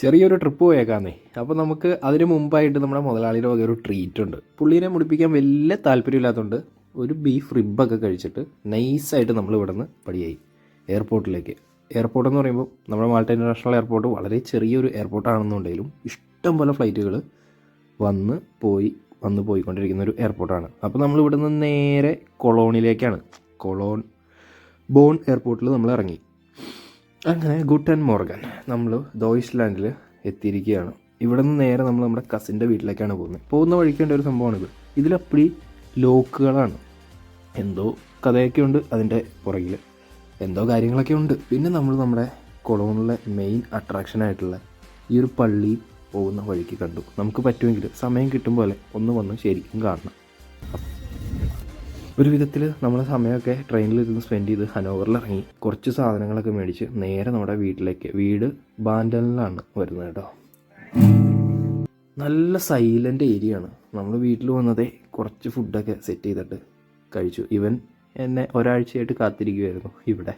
ചെറിയൊരു ട്രിപ്പ് പോയേക്കാന്നേ. അപ്പോൾ നമുക്ക് അതിന് മുമ്പായിട്ട് നമ്മുടെ മുതലാളിയുടെ വക ഒരു ട്രീറ്റ് ഉണ്ട്. പുള്ളീനെ മുടിപ്പിക്കാൻ വലിയ താല്പര്യമില്ലാത്തതുകൊണ്ട് ഒരു ബീഫ് റിബൊക്കെ കഴിച്ചിട്ട് നൈസായിട്ട് നമ്മൾ ഇവിടെ നിന്ന് പടിയായി എയർപോർട്ടിലേക്ക് എയർപോർട്ട് എന്ന് പറയുമ്പോൾ നമ്മുടെ മാൾട്ട ഇന്റർനാഷണൽ എയർപോർട്ട് വളരെ ചെറിയൊരു എയർപോർട്ടാണെന്നുണ്ടെങ്കിലും ഇഷ്ടം പോലെ ഫ്ലൈറ്റുകൾ വന്ന് പോയി വന്ന് പോയിക്കൊണ്ടിരിക്കുന്ന ഒരു എയർപോർട്ടാണ് അപ്പോൾ നമ്മൾ ഇവിടെ നിന്ന് നേരെ കൊളോണിലേക്കാണ്. കൊളോൺ ബോൺ എയർപോർട്ടിൽ നമ്മൾ ഇറങ്ങി. അങ്ങനെ ഗുഡ് ആൻഡ് മോർഗൻ നമ്മൾ ദോയിസ്ലാൻഡിൽ എത്തിയിരിക്കുകയാണ്. ഇവിടെ നിന്ന് നേരെ നമ്മൾ നമ്മുടെ കസിന്റെ വീട്ടിലേക്കാണ് പോകുന്നത്. പോകുന്ന വഴിക്കേണ്ട ഒരു സംഭവമാണിത്. ഇതിലപ്പടി ലോക്കുകളാണ്. എന്തോ കഥയൊക്കെ ഉണ്ട് അതിന്റെ പുറകിൽ എന്തോ കാര്യങ്ങളൊക്കെ ഉണ്ട്. പിന്നെ നമ്മൾ നമ്മുടെ കൊളോണിലെ മെയിൻ അട്രാക്ഷനായിട്ടുള്ള ഈ ഒരു പള്ളി പോകുന്ന വഴിക്ക് കണ്ടു. നമുക്ക് പറ്റുമെങ്കിൽ സമയം കിട്ടും പോലെ ഒന്ന് വന്ന് ശരിക്കും കാണണം. ഒരു വിധത്തിൽ നമ്മൾ സമയമൊക്കെ ട്രെയിനിലിരുന്ന് സ്പെൻഡ് ചെയ്ത് ഹനോവറിൽ ഇറങ്ങി കുറച്ച് സാധനങ്ങളൊക്കെ മേടിച്ച് നേരെ നമ്മുടെ വീട്ടിലേക്ക് വീട് ബാൻഡലിലാണ് വരുന്നത് കേട്ടോ. നല്ല സൈലന്റ് ഏരിയ ആണ്. നമ്മൾ വീട്ടിൽ വന്നതേ കുറച്ച് ഫുഡൊക്കെ സെറ്റ് ചെയ്തിട്ട് കഴിച്ചു. ഇവൻ എന്നെ ഒരാഴ്ചയായിട്ട് കാത്തിരിക്കുമായിരുന്നു ഇവിടെ.